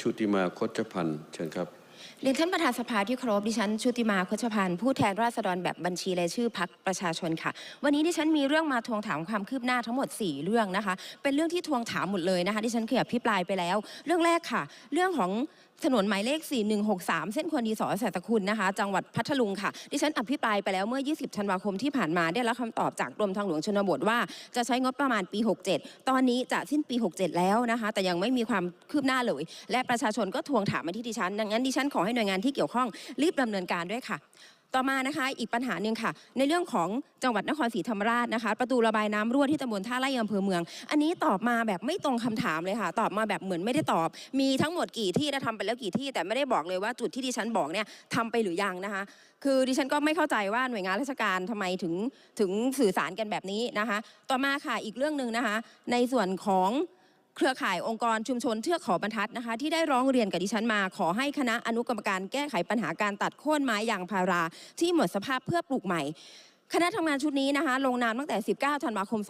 ชุติมาคชพันธ์เชิญครับเรียนท่านประธานสภาที่เคารพดิฉันชุติมาคชพันธ์ผู้แทนราษฎรแบบบัญชีรายชื่อพักประชาชนค่ะ วันนี้ดิฉันมีเรื่องมาทวงถามความคืบหน้าทั้งหมด 4 เรื่องนะคะ เป็นเรื่องที่ทวงถามหมดเลยนะคะดิฉันเคยอภิปรายไปแล้ว เรื่องแรกค่ะ เรื่องของถนนหมายเลข 4163 เส้นควรดีสอแสตคุณนะคะ จังหวัดพัทลุงค่ะ ดิฉันอภิปรายไปแล้วเมื่อ 20 ธันวาคมที่ผ่านมาได้รับคำตอบจากกรมทางหลวงชนบทว่าจะใช้งบประมาณปี 67 ตอนนี้จะสิ้นปี 67 แล้วนะคะ แต่ยังไม่มีความคืบหน้าเลย และประชาชนก็ทวงถามมาที่ดิฉัน ดังนั้นดิฉันขอให้หน่วยงานที่เกี่ยวข้องรีบดำเนินการด้วยค่ะ ต่อมานะคะอีกปัญหาหนึ่งค่ะ ในเรื่องของจังหวัดนครศรีธรรมราชนะคะ ประตูระบายน้ำรั่วที่ตำบลท่าไร่อำเภอเมือง อันนี้ตอบมาแบบไม่ตรงคำถามเลยค่ะ ตอบมาแบบเหมือนไม่ได้ตอบ มีทั้งหมดกี่ที่และทำไปแล้วกี่ที่ แต่ไม่ได้บอกเลยว่าจุดที่ดิฉันบอกเนี่ยทำไปหรือยังนะคะ คือดิฉันก็ไม่เข้าใจว่าหน่วยงานราชการทำไมถึงถึงสื่อสารกันแบบนี้นะคะ ต่อมาค่ะอีกเรื่องหนึ่งนะคะ ในส่วนของ เครือข่ายองค์กรชุมชนเทือกเขาบรรทัดนะคะ ที่ได้ร้องเรียนกับดิฉันมา ขอให้คณะอนุกรรมการแก้ไขปัญหาการตัดโค่นไม้ยางพารา ที่หมดสภาพเพื่อปลูกใหม่ คณะทำงานชุดนี้นะคะ ลงนามตั้งแต่ 19 ธันวาคม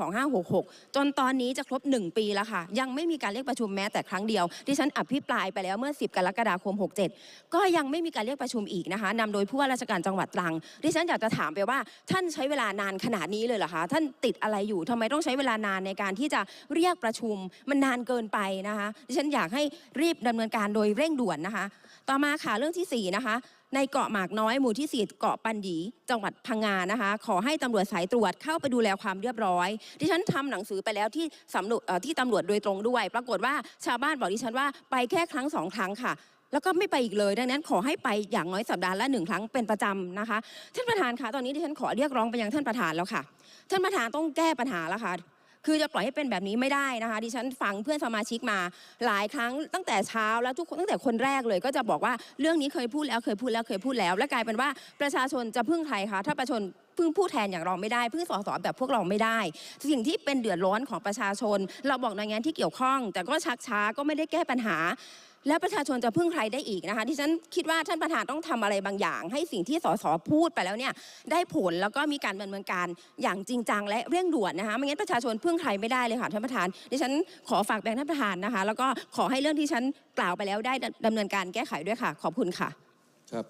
2566 จนตอนนี้จะครบ 1 ปีแล้วค่ะ ยังไม่มีการเรียกประชุมแม้แต่ครั้งเดียวดิฉันอภิปรายไปแล้วเมื่อ 10 กรกฎาคม 67 ก็ยังไม่มีการเรียกประชุมอีกนะคะนำโดยผู้ว่าราชการจังหวัดตรังดิฉันอยากจะถามไปว่า ท่านใช้เวลานานขนาดนี้เลยเหรอคะ ท่านติดอะไรอยู่ทำไมต้องใช้เวลานานในการที่จะเรียกประชุม มันนานเกินไปนะคะดิฉันอยากให้รีบดำเนินการโดยเร่งด่วนนะคะ ต่อมาค่ะเรื่องที่สี่นะคะในเกาะหมากน้อยหมู่ที่สี่เกาะปันหยีจังหวัดพังงานะคะ ขอให้ตำรวจสายตรวจเข้าไปดูแลความเรียบร้อย ดิฉันทำหนังสือไปแล้วที่สำรวจที่ตำรวจโดยตรงด้วย ปรากฏว่าชาวบ้านบอกดิฉันว่าไปแค่ครั้งสองครั้งค่ะแล้วก็ไม่ไปอีกเลย ดังนั้นขอให้ไปอย่างน้อยสัปดาห์ละหนึ่งครั้งเป็นประจำนะคะ ท่านประธานคะตอนนี้ดิฉันขอเรียกร้องไปยังท่านประธานแล้วค่ะ ท่านประธานต้องแก้ปัญหาแล้วค่ะ คือจะปล่อยให้เป็นแบบนี้ไม่ได้นะคะ ดิฉันฟังเพื่อนสมาชิกมาหลายครั้งตั้งแต่เช้าแล้วทุกคนตั้งแต่คนแรกเลย ก็จะบอกว่าเรื่องนี้เคยพูดแล้วเคยพูดแล้วเคยพูดแล้ว และกลายเป็นว่าประชาชนจะพึ่งใครคะถ้าประชาชนพึ่งผู้แทนอย่างเราไม่ได้พึ่งสสแบบพวกเราไม่ได้ สิ่งที่เป็นเดือดร้อนของประชาชน เราบอกหน่วยงานที่เกี่ยวข้อง แต่ก็ชักช้าก็ไม่ได้แก้ปัญหา และประชาชนจะพึ่งใครได้อีกนะคะที่ฉันคิดว่าท่านประธานต้องทำอะไรบางอย่าง ให้สิ่งที่สสพูดไปแล้วเนี่ยได้ผลแล้วก็มีการดำเนินการอย่างจริงจังและเร่งด่วนนะคะไม่งั้นประชาชนพึ่งใครไม่ได้เลยค่ะท่านประธานดิฉันขอฝากแบงค์ท่านประธานนะคะ แล้วก็ขอให้เรื่องที่ฉันกล่าวไปแล้วได้ดำเนินการแก้ไขด้วยค่ะ ขอบคุณค่ะ ครับ